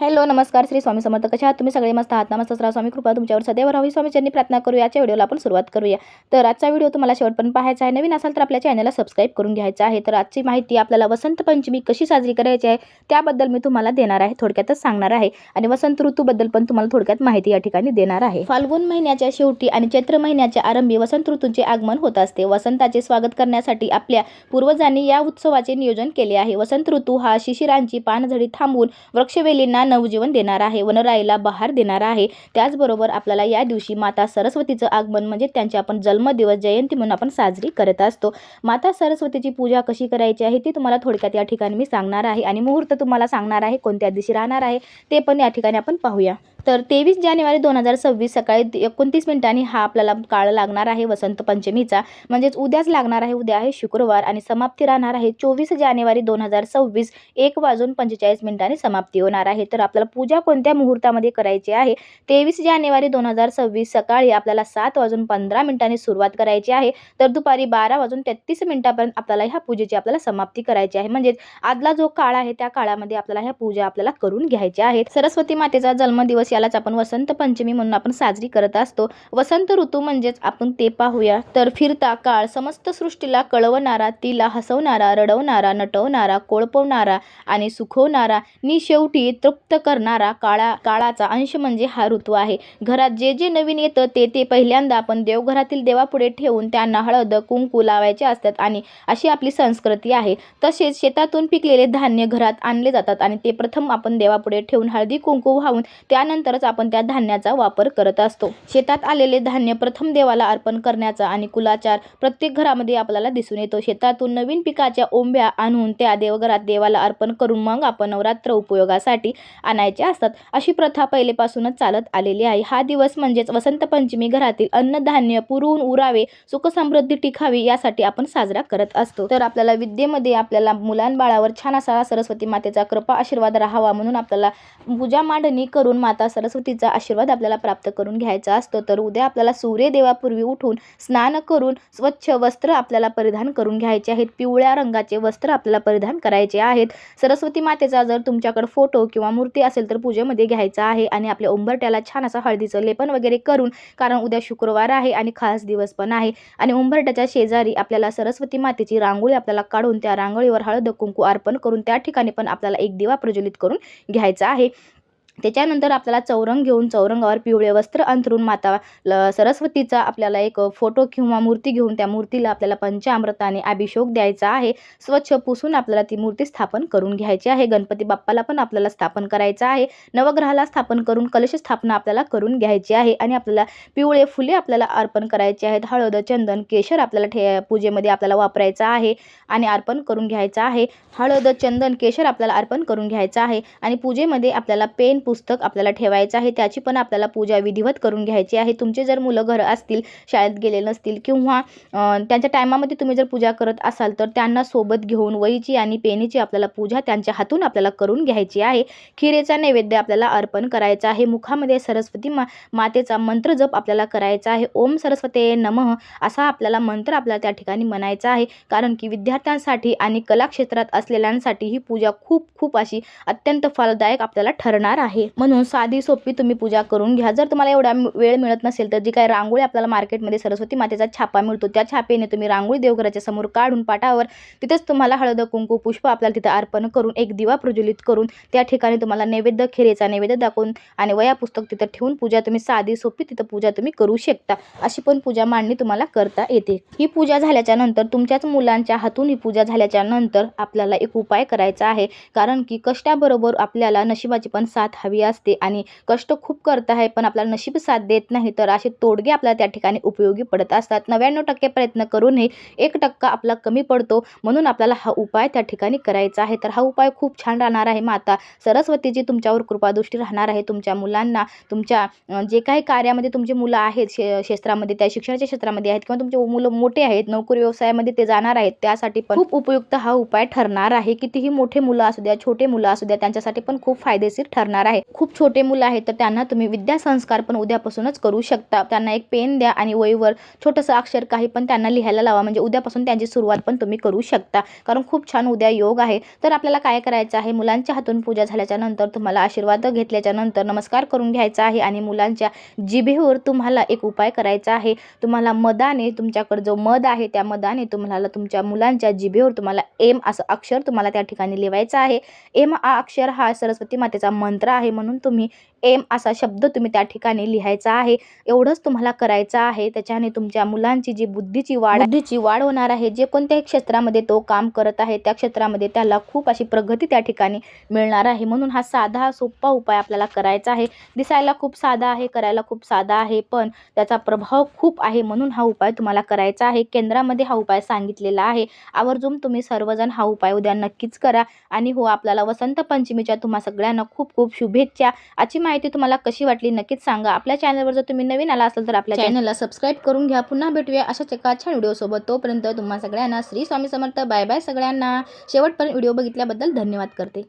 Hello नमस्कार श्री स्वामी समर्थ. कशा आहात तुम्ही? सगळे मस्त आहात. नमस्त राहा स्वामी. कृपा तुमच्यावर सदैव राहावी स्वामीच्यांनी प्रार्थना करू याच्या व्हिडिओला आपण सुरुवात करूया. तर आजचा व्हिडिओ तुम्हाला शेवटपर्यंत पाहायचा आहे. नवीन असाल तर आपल्या चॅनलला सबस्क्राईब करून घ्यायचा आहे. तर आजची माहिती आपल्याला वसंत पंचमी कशी साजरी करायची आहे त्याबद्दल मी तुम्हाला देणार आहे थोडक्यातच सांगणार आहे. आणि वसंत ऋतूबद्दल पण तुम्हाला थोडक्यात माहिती या ठिकाणी देणार आहे. फाल्गुन महिन्याच्या शेवटी आणि चैत्र महिन्याच्या आरंभी वसंत ऋतूचे आगमन होत असते. वसंताचे स्वागत करण्यासाठी आपल्या पूर्वजांनी या उत्सवाचे नियोजन केले आहे. वसंत ऋतू हा शिशिरांची पानझडी थांबवून वृक्षवेलींना नवजीवन देणार आहे वनराईला बहार देणार आहे. त्याचबरोबर आपल्याला या दिवशी माता सरस्वतीचं आगमन म्हणजे त्यांचे आपण जन्मदिवस जयंती म्हणून आपण साजरी करत असतो. माता सरस्वतीची पूजा कशी करायची आहे ती तुम्हाला थोडक्यात या ठिकाणी मी सांगणार आहे आणि मुहूर्त तुम्हाला सांगणार आहे कोणत्या दिवशी राहणार आहे ते पण या ठिकाणी आपण पाहूया. तर तेवीस जानेवारी दोन हजार सव्वीस सकाळी एकोणतीस मिनिटांनी हा आपल्याला काळ लागणार आहे वसंत पंचमीचा. म्हणजेच उद्याच लागणार आहे उद्या आहे शुक्रवार आणि समाप्ती राहणार आहे. चोवीस जानेवारी दोन हजार सव्वीस एक वाजून पंचेचाळीस मिनिटांनी समाप्ती होणार आहे. तर आपल्याला पूजा कोणत्या मुहूर्तामध्ये करायची आहे? तेवीस जानेवारी दोन हजार सव्वीस सकाळी आपल्याला सात वाजून पंधरा मिनिटांनी सुरुवात करायची आहे. तर दुपारी बारा वाजून तेहतीस मिनिटापर्यंत आपल्याला ह्या पूजेची आपल्याला समाप्ती करायची आहे. म्हणजेच आदला जो काळ आहे त्या काळामध्ये आपल्याला ह्या पूजा आपल्याला करून घ्यायच्या आहेत. सरस्वती मातेचा जन्मदिवस यालाच आपण वसंत पंचमी म्हणून आपण साजरी करत असतो. वसंत ऋतू म्हणजेच आपण ते पाहूया. तर फिरता काळ समस्त सृष्टीला कळवणारा तिला हसवणारा रडवणारा नटवणारा कोळपवणारा आणि सुखवणारा नि शेवटी तृप्त करणारा काळा काळाचा अंश म्हणजे हा ऋतू आहे. घरात जे जे नवीन येतं ते ते पहिल्यांदा आपण देवघरातील देवापुढे ठेवून त्यांना हळद कुंकू लावायचे असतात आणि अशी आपली संस्कृती आहे. तसेच शेतातून पिकलेले धान्य घरात आणले जातात आणि ते प्रथम आपण देवापुढे ठेवून हळदी कुंकू वाहून त्यानंतरच आपण त्या धान्याचा वापर करत असतो. शेतात आलेले धान्य प्रथम देवाला अर्पण करण्याचा आणि कुलाचार प्रत्येक घरामध्ये आपल्याला दिसून येतो. शेतातून नवीन पिकाच्या ओंब्या आणून त्या देवघरात देवाला अर्पण करून मग आपण नवरात्र उपयोगासाठी आणायचे असतात. अशी प्रथा पहिलेपासूनच चालत आलेली आहे. हा दिवस म्हणजेच वसंत पंचमी घरातील अन्नधान्य पुरवून उरावे सुखसमृद्धी टिकावी यासाठी आपण साजरा करत असतो. तर आपल्याला विद्येमध्ये आपल्याला मुलांबाळावर छान असा सरस्वती मातेचा कृपा आशीर्वाद राहावा म्हणून आपल्याला पूजा मांडणी करून माता सरस्वतीचा आशीर्वाद आपल्याला प्राप्त करून घ्यायचा असतो. तर उद्या आपल्याला सूर्यदेवापूर्वी उठून स्नान करून स्वच्छ वस्त्र आपल्याला परिधान करून घ्यायचे आहेत. पिवळ्या रंगाचे वस्त्र आपल्याला परिधान करायचे आहेत. सरस्वती मातेचा जर तुमच्याकडे फोटो किंवा मूर्ती असेल तर पूजेमध्ये घ्यायचा आहे आणि आपल्या उंबरट्याला छान असं हळदीचं लेपन वगैरे करून कारण उद्या शुक्रवार आहे आणि खास दिवस पण आहे. आणि उंबरट्याच्या शेजारी आपल्याला सरस्वती मातेची रांगोळी आपल्याला काढून त्या रांगोळीवर हळद कुंकू अर्पण करून त्या ठिकाणी पण आपल्याला एक दिवा प्रज्वलित करून घ्यायचा आहे. त्याच्यानंतर आपल्याला चौरंग घेऊन चौरंगावर पिवळे वस्त्र अंथरून माता ल सरस्वतीचा आपल्याला एक फोटो किंवा मूर्ती घेऊन त्या मूर्तीला आपल्याला पंचामृताने अभिषेक द्यायचा आहे. स्वच्छ पुसून आपल्याला ती मूर्ती स्थापन करून घ्यायची आहे. गणपती बाप्पाला पण आपल्याला स्थापन करायचं आहे. नवग्रहाला स्थापन करून कलश स्थापना आपल्याला करून घ्यायची आहे आणि आपल्याला पिवळे फुले आपल्याला अर्पण करायचे आहेत. हळद चंदन केशर आपल्याला ठे पूजेमध्ये आपल्याला वापरायचं आहे आणि अर्पण करून घ्यायचं आहे. हळद चंदन केशर आपल्याला अर्पण करून घ्यायचं आहे आणि पूजेमध्ये आपल्याला पेन पुस्तक आपल्याला ठेवायचं आहे त्याची पण आपल्याला पूजा विधिवत करून घ्यायची आहे. तुमचे जर मुलं घरं असतील शाळेत गेले नसतील किंवा त्यांच्या टायमामध्ये तुम्ही जर पूजा करत असाल तर त्यांना सोबत घेऊन वहीची आणि पेनीची आपल्याला पूजा त्यांच्या हातून आपल्याला करून घ्यायची आहे. खिरेचा नैवेद्य आपल्याला अर्पण करायचा आहे. मुखामध्ये सरस्वती मा मातेचा मंत्र जप आपल्याला करायचा आहे. ओम सरस्वते नमः असा आपल्याला मंत्र आपल्याला त्या ठिकाणी म्हणायचा आहे. कारण की विद्यार्थ्यांसाठी आणि कला क्षेत्रात असलेल्यांसाठी ही पूजा खूप खूप अशी अत्यंत फलदायक आपल्याला ठरणार आहे. म्हणून साधी सोपी तुम्ही पूजा करून घ्या. जर तुम्हाला एवढा वेळ मिळत नसेल तर जी काही रांगोळी आपल्याला मार्केटमध्ये सरस्वती मातेचा छापा मिळतो त्या छापेने तुम्ही रांगोळी देवघराच्या समोर काढून पाटावर तिथेच तुम्हाला हळद कुंकू पुष्प आपल्याला तिथं अर्पण करून एक दिवा प्रज्वलित करून त्या ठिकाणी तुम्हाला नैवेद्य खिरेचा नैवेद्य दाखवून आणि वया पुस्तक तिथं ठेवून पूजा तुम्ही साधी सोपी तिथं पूजा तुम्ही करू शकता. अशी पण पूजा मांडणी तुम्हाला करता येते. ही पूजा झाल्याच्यानंतर तुमच्याच मुलांच्या हातून ही पूजा झाल्याच्यानंतर आपल्याला एक उपाय करायचा आहे. कारण की कष्टाबरोबर आपल्याला नशिबाची पण साथ हवी असते आणि कष्ट खूप करत आहे पण आपल्याला नशीब साथ देत नाही तर असे तोडगे आपल्याला त्या ठिकाणी उपयोगी पडत असतात. नव्याण्णव टक्के प्रयत्न करूनही एक टक्का आपला कमी पडतो म्हणून आपल्याला हा उपाय त्या ठिकाणी करायचा आहे. तर हा उपाय खूप छान राहणार आहे. माता सरस्वतीची तुमच्यावर कृपादृष्टी राहणार आहे. तुमच्या मुलांना तुमच्या जे काही कार्यामध्ये तुमची मुलं आहेत शे क्षेत्रामध्ये त्या शिक्षणाच्या क्षेत्रामध्ये आहेत किंवा तुमचे मुलं मोठे आहेत नोकरी व्यवसायामध्ये ते जाणार आहेत त्यासाठी पण खूप उपयुक्त हा उपाय ठरणार आहे. कितीही मोठे मुलं असू द्या छोटे मुलं असू द्या त्यांच्यासाठी पण खूप फायदेशीर ठरणार आहे. आहे. खूप छोटे मुलं आहेत तर त्यांना तुम्ही विद्यासंस्कार पण उद्यापासूनच करू शकता. त्यांना एक पेन द्या आणि वहीवर छोटंसं अक्षर काही पण त्यांना लिहायला लावा. म्हणजे उद्यापासून त्यांची सुरुवात पण तुम्ही करू शकता. कारण खूप छान उद्या योग आहे. तर आपल्याला काय करायचं आहे? मुलांच्या हातून पूजा झाल्याच्यानंतर तुम्हाला आशीर्वाद घेतल्याच्या नंतर नमस्कार करून घ्यायचा आहे आणि मुलांच्या जिभेवर तुम्हाला एक उपाय करायचा आहे. तुम्हाला मदाने तुमच्याकडे जो मद आहे त्या मदाने तुम्हाला तुमच्या मुलांच्या जिभेवर तुम्हाला एम असं अक्षर तुम्हाला त्या ठिकाणी लिहायचं आहे. एम हा अक्षर हा सरस्वती मातेचा मंत्र आहे आहे म्हणून तुम्ही एम असा शब्द तुम्ही त्या ठिकाणी लिहायचा आहे. एवढंच तुम्हाला करायचं आहे. त्याच्याने तुमच्या मुलांची जी बुद्धीची वाढ बुद्धीची वाढ होणार आहे. जे कोणत्याही क्षेत्रामध्ये तो काम करत आहे त्या क्षेत्रामध्ये त्याला खूप अशी प्रगती त्या ठिकाणी मिळणार आहे. म्हणून हा साधा सोपा उपाय आपल्याला करायचा आहे. दिसायला खूप साधा आहे करायला खूप साधा आहे पण त्याचा प्रभाव खूप आहे म्हणून हा उपाय तुम्हाला करायचा आहे. केंद्रामध्ये हा उपाय सांगितलेला आहे. आवर्जून तुम्ही सर्वजण हा उपाय उद्या नक्कीच करा. आणि हो आपल्याला वसंत पंचमीच्या तुम्हा सगळ्यांना खूप खूप शुभ शुभेच्छा. आजची माहिती तुम्हाला कशी वाटली नक्कीच सांगा. आपल्या चॅनलवर जर तुम्ही नवीन आला असाल तर आपल्या चॅनलला सबस्क्राईब करून घ्या. पुन्हा भेटूया अशा एका छान व्हिडिओसोबत तोपर्यंत तुम्हा सगळ्यांना श्री स्वामी समर्थ. बाय बाय सगळ्यांना. शेवटपर्यंत व्हिडिओ बघितल्याबद्दल धन्यवाद करते.